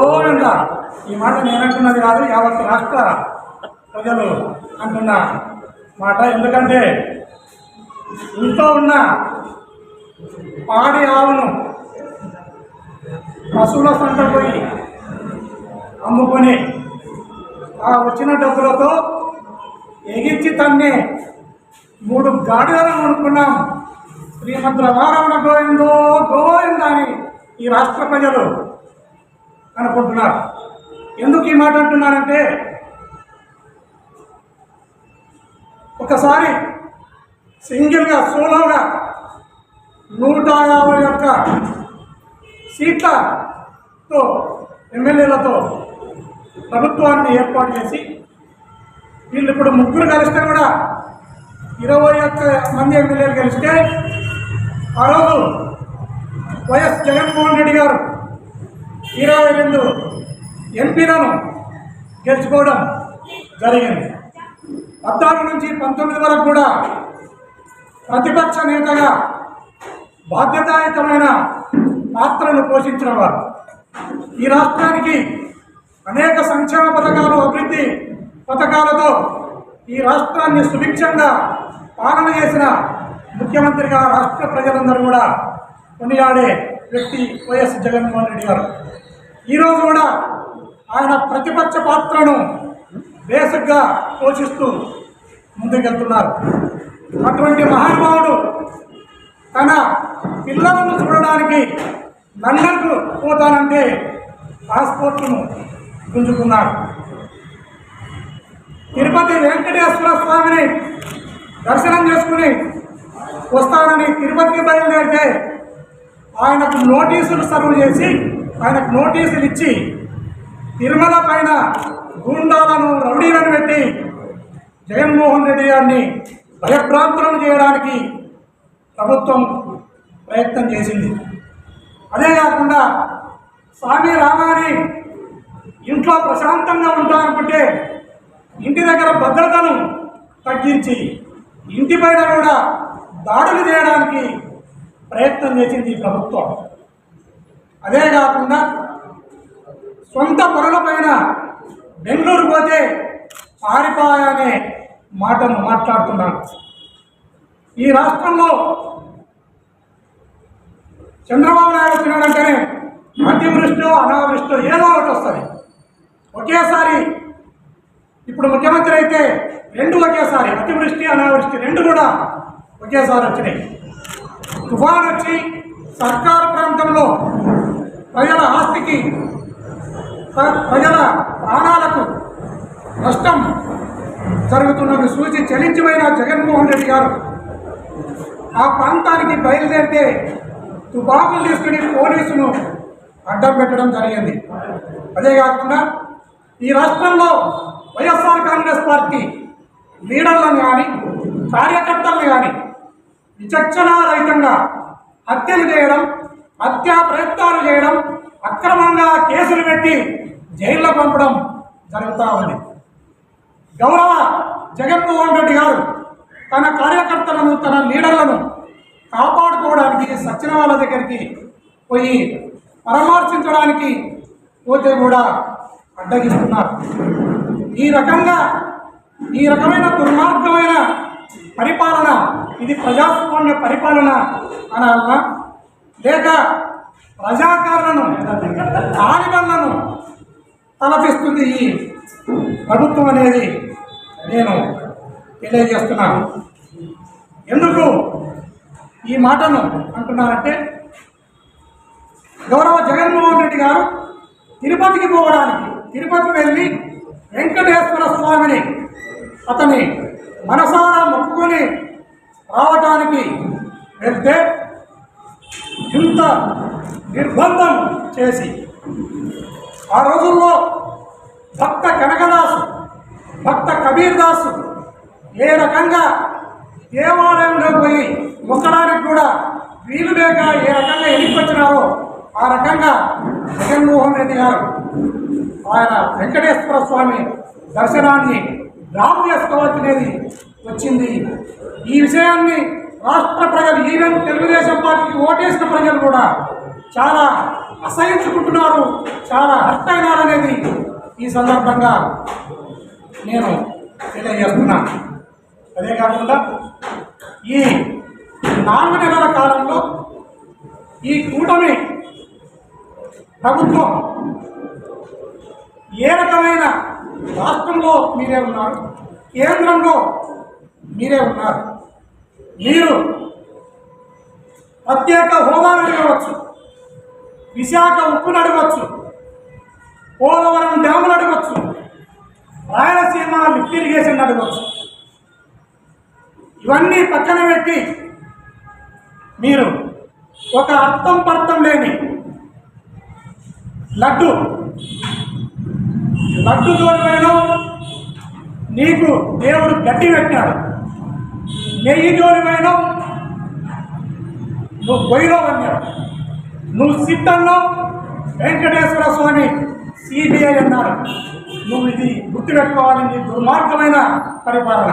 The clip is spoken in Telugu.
గౌరవంగా ఈ మాట నేనంటున్నది కాదు యావత్ రాష్ట్ర ప్రజలు అంటున్న మాట. ఎందుకంటే ఇంట్లో ఉన్న పాడి ఆవును పశువుల సంట పోయి అమ్ముకొని ఆ వచ్చిన డబ్బులతో ఎగిర్చి తన్నే మూడు గాడిదలను అనుకున్నాం శ్రీమద్ రమారమణ గోవిందో గోవిందని ఈ రాష్ట్ర ప్రజలు. అనుకుంటున్నారు. ఎందుకు ఈ మాట అంటున్నారంటే ఒకసారి సింగిల్గా సోలోగా నూట యాభై ఒక్క సీట్లతో ఎమ్మెల్యేలతో ప్రభుత్వాన్ని ఏర్పాటు చేసి వీళ్ళు ఇప్పుడు ముగ్గురు కలిస్తే కూడా ఇరవై ఒక్క మంది ఎమ్మెల్యేలు కలిస్తే ఆ రోజు వైఎస్ జగన్మోహన్ రెడ్డి గారు ఇరవై రెండు ఎంపీలను గెలుచుకోవడం జరిగింది. పద్నాలుగు నుంచి పంతొమ్మిది వరకు కూడా ప్రతిపక్ష నేతగా బాధ్యతాయుతమైన పాత్రను పోషించిన వారు. ఈ రాష్ట్రానికి అనేక సంక్షేమ పథకాలు అభివృద్ధి పథకాలతో ఈ రాష్ట్రాన్ని సుభిక్షంగా పాలన చేసిన ముఖ్యమంత్రిగా రాష్ట్ర ప్రజలందరూ కూడా కొనియాడే వ్యక్తి వైఎస్ జగన్మోహన్ రెడ్డి గారు. ఈరోజు కూడా ఆయన ప్రతిపక్ష పాత్రను బేసిక్గా పోషిస్తూ ముందుకెళ్తున్నారు. అటువంటి మహానుభావుడు తన పిల్లలను చూడడానికి లండన్కు పోతానంటే పాస్పోర్ట్ను గుంజుకున్నాడు. తిరుపతి వెంకటేశ్వర స్వామిని దర్శనం చేసుకుని వస్తానని తిరుపతికి బయలుదేరితే ఆయనకు నోటీసులు సర్వ్ చేసి ఆయనకు నోటీసులు ఇచ్చి తిరుమల పైన గూండాలను రౌడీలను పెట్టి జగన్మోహన్ రెడ్డి గారిని భయభ్రాంతులను చేయడానికి ప్రభుత్వం ప్రయత్నం చేసింది. అదే కాకుండా స్వామి రామాని ఇంట్లో ప్రశాంతంగా ఉంటారనుకుంటే ఇంటి దగ్గర భద్రతను తగ్గించి ఇంటి పైన కూడా దాడులు చేయడానికి ప్రయత్నం చేసింది ఈ ప్రభుత్వం. అదే కాకుండా సొంత పనులపైన బెంగళూరు పోతే పారిపోయానే మాటను మాట్లాడుతున్నాను ఈ రాష్ట్రంలో చంద్రబాబు నాయుడు వచ్చినాడంటేనే అతివృష్టి అనావృష్టి ఏదో ఒకటి వస్తుంది. ఒకేసారి ఇప్పుడు ముఖ్యమంత్రి అయితే రెండు ఒకేసారి అతివృష్టి అనావృష్టి రెండు కూడా ఒకేసారి వచ్చినాయి. తుఫాన్ వచ్చి సర్కారు ప్రాంతంలో ప్రజల ఆస్తికి ప్రజల ప్రాణాలకు నష్టం జరుగుతున్నది చూసి చలించిపోయిన జగన్మోహన్ రెడ్డి గారు. ఆ ప్రాంతానికి బయలుదేరితే తుపాకులు తీసుకుని పోలీసును అడ్డం పెట్టడం జరిగింది. అదే కాకుండా ఈ రాష్ట్రంలో వైఎస్ఆర్ కాంగ్రెస్ పార్టీ లీడర్లను కానీ కార్యకర్తలను కానీ విచక్షణారహితంగా హత్యలు చేయడం హత్యా ప్రయత్నాలు చేయడం అక్రమంగా కేసులు పెట్టి జైల్లో పంపడం జరుగుతూ ఉంది. గౌరవ జగన్మోహన్ రెడ్డి గారు తన కార్యకర్తలను తన లీడర్లను కాపాడుకోవడానికి సచిన వాళ్ళ దగ్గరికి పోయి పరామర్శించడానికి పోతే కూడా అడ్డగిస్తున్నారు. ఈ రకంగా ఈ రకమైన దుర్మార్గమైన పరిపాలన. ఇది ప్రజాస్వామ్య పరిపాలన అనాలనా లేక ప్రజాకారులను ఆడిమలను తలపిస్తుంది ఈ ప్రభుత్వం అనేది నేను తెలియజేస్తున్నాను ఎందుకు ఈ మాటను అంటున్నారంటే గౌరవ జగన్మోహన్ రెడ్డి గారు తిరుపతికి పోవడానికి తిరుపతి వెళ్ళి వెంకటేశ్వర స్వామిని అతని మనసారా మొక్కుకొని రావటానికి వెళ్తే ఇంత నిర్బంధం చేసి ఆ రోజుల్లో భక్త కనకదాసు భక్త కబీర్ దాసు ఏ రకంగా దేవాలయంలో పోయి మొక్కడానికి కూడా వీలు లేక ఏ రకంగా ఎన్నికొచ్చినారో ఆ రకంగా జగన్మోహన్ రెడ్డి గారు ఆయన వెంకటేశ్వర స్వామి దర్శనాన్ని డ్రాప్ చేసుకోవచ్చు అనేది వచ్చింది. ఈ విషయాన్ని రాష్ట్ర ప్రజలు ఈవెన్ తెలుగుదేశం పార్టీకి ఓటేసిన ప్రజలు కూడా చాలా అసహించుకుంటున్నారు చాలా హర్ట్ అయినారనేది ఈ సందర్భంగా నేను తెలియజేస్తున్నాను అదే కాకుండా ఈ నాలుగు నెలల కాలంలో ఈ కూటమి ప్రభుత్వం ఏ రకమైన రాష్ట్రంలో మీరే ఉన్నారు కేంద్రంలో మీరే ఉన్నారు. మీరు ప్రత్యేక హోదా అడగవచ్చు విశాఖ ఉప్పును అడగవచ్చు పోలవరం డ్యాము అడగవచ్చు రాయలసీమ లిఫ్ట్ ఇరిగేషన్ అడగవచ్చు. ఇవన్నీ పక్కన పెట్టి మీరు ఒక అర్థం పర్థం లేని లడ్డు లడ్డు జోలిపోయినా నీకు దేవుడు గట్టి పెట్టాడు. నెయ్యి జోలిపోయినా నువ్వు పొయ్యిలో అన్నాడు నువ్వు సిద్ధంలో వెంకటేశ్వర స్వామి సిబిఐ అన్నారు నువ్వు ఇది గుర్తుపెట్టుకోవాలి నీ దుర్మార్గమైన పరిపాలన.